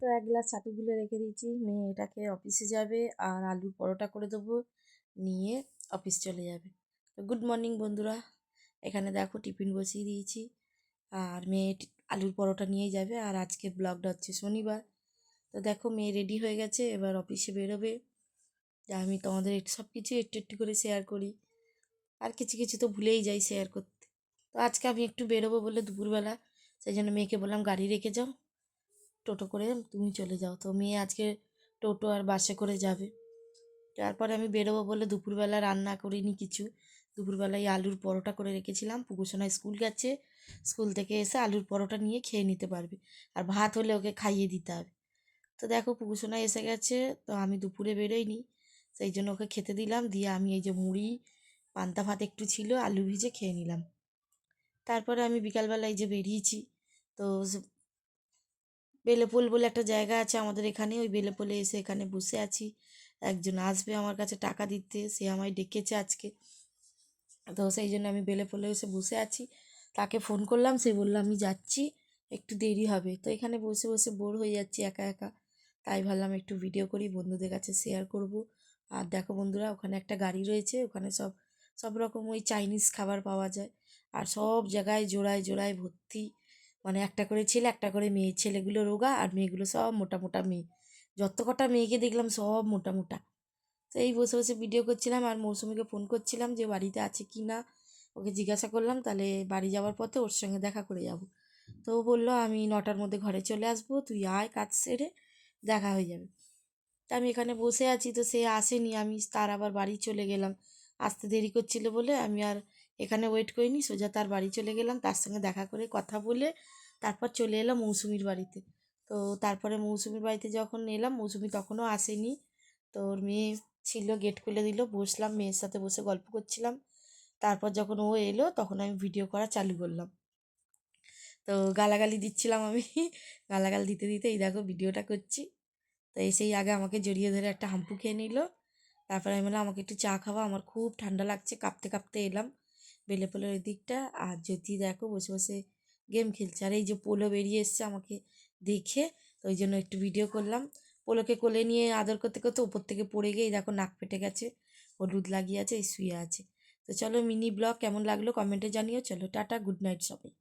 তো এক গ্লাস ছাতু গুলে রেখে দিয়েছি। মেয়ে এটাকে অফিসে যাবে আর আলুর পরোটা করে দেবো, নিয়ে অফিস চলে যাবে। তো গুড মর্নিং বন্ধুরা, এখানে দেখো টিফিন বসিয়ে দিয়েছি। আর মেয়ে আলুর পরোটা নিয়েই যাবে আর আজকের ব্লগটা হচ্ছে শনিবার। তো দেখো মেয়ে রেডি হয়ে গেছে, এবার অফিসে বেরোবে। যা আমি তোমাদের সব কিছু একটু একটু করে শেয়ার করি। আর কিছু কিছু তো ভুলেই যাই শেয়ার করতে। তো আজকে আমি একটু বেরোবো বলে দুপুরবেলা, সেই জন্য মেয়েকে বললাম গাড়ি রেখে যাও। টোটো করে তুমি চলে যাও। তো মেয়ে আজকে টোটো আর বাসে করে যাবে। তারপরে আমি বেরোবো বলে দুপুরবেলা রান্না করিনি কিছু। দুপুরবেলায় আলুর পরোটা করে রেখেছিলাম। পুকুসোনা স্কুল গেছে। স্কুল থেকে এসে আলুর পরোটা নিয়ে খেয়ে নিতে পারবে। আর ভাত হলে ওকে খাইয়ে দিতে হবে। তো দেখো পুকুসোনা এসে গেছে। তো আমি দুপুরে বেরোইনি। সেই জন্য ওকে খেতে দিলাম। দিয়ে আমি এই যে মুড়ি, পান্তা ভাত একটু ছিল, আলু ভিজে খেয়ে নিলাম। তারপরে আমি বিকালবেলায় যে বেরিয়েছি। তো বেলেপোল বলে একটা জায়গা আছে আমাদের এখানে, ওই বেলেপোলে এসে এখানে বসে আছি। একজন আসবে আমার কাছে টাকা দিতে, সে আমায় ডেকেছে আজকে। তো সেই জন্য আমি বেলেপোলে এসে বসে আছি। তাকে ফোন করলাম, সে বলল, আমি যাচ্ছি, একটু দেরি হবে। তো এখানে বসে বসে বোর হয়ে যাচ্ছি একা একা। তাই ভাবলাম একটু ভিডিও করি, বন্ধুদের কাছে শেয়ার করব। আর দেখো বন্ধুরা, ওখানে একটা গাড়ি রয়েছে, ওখানে সব সব রকম ওই চাইনিজ খাবার পাওয়া যায়। আর সব জায়গায় জোড়ায় জোড়ায় ভর্তি। মানে একটা করে ছেলে, একটা করে মেয়ে। ছেলেগুলো রোগা আর মেয়েগুলো সব মোটা মোটা মেয়ে। যত কটা মেয়েকে দেখলাম সব মোটা মোটা। তো এই বসে বসে ভিডিও করছিলাম আর মৌসুমিকে ফোন করছিলাম যে, বাড়িতে আছে কি না? ওকে জিজ্ঞাসা করলাম, তাহলে বাড়ি যাওয়ার পথে ওর সঙ্গে দেখা করে যাব। তো ও বলল, আমি নটার মধ্যে ঘরে চলে আসব। তুই আয় কাজ সেরে দেখা হয়ে যাবে। তা আমি এখানে বসে আছি, তো সে আসেনি। আমি তার আবার বাড়ি চলে গেলাম। আসতে দেরি করছিল বলে আমি আর এখানে ওয়েট করিনি, সোজা তার বাড়ি চলে গেলাম, তার সঙ্গে দেখা করে কথা বলে তারপর চলে এলাম মৌসুমির বাড়িতে। তো তারপরে মৌসুমির বাড়িতে যখন এলাম, মৌসুমি তখনও আসেনি। তো ওর মেয়ে ছিল গেট খুলে দিল, বসলাম, মেয়ের সাথে বসে গল্প করছিলাম। তারপর যখন ও এলো, তখন আমি ভিডিও করা চালু করলাম। তো গালাগালি দিচ্ছিলাম আমি, গালাগাল দিতে দিতে, এই দেখো ভিডিওটা করছি। তো এসেই আগে আমাকে জড়িয়ে ধরে একটা হাম্পু খেয়ে নিল। তারপরে আমি বললাম, আমাকে একটু চা খাওয়া, আমার খুব ঠান্ডা লাগছে। কাঁপতে কাঁপতে এলাম। বেলে পোলের ওই দিকটা। আর যদি দেখো বসে বসে গেম খেলছে। আর এই যে পোলো বেরিয়ে এসছে আমাকে দেখে, তো ওই জন্য একটু ভিডিও করলাম। পোলোকে কোলে নিয়ে আদর করতে করতে ওপর থেকে পড়ে গিয়ে দেখো নাক ফেটে গেছে, হলুদ লাগিয়ে আছে, এই শুয়ে আছে। তো চলো মিনি ব্লগ কেমন লাগল কমেন্টে জানিও। চলো টাটা গুড নাইট সবাই।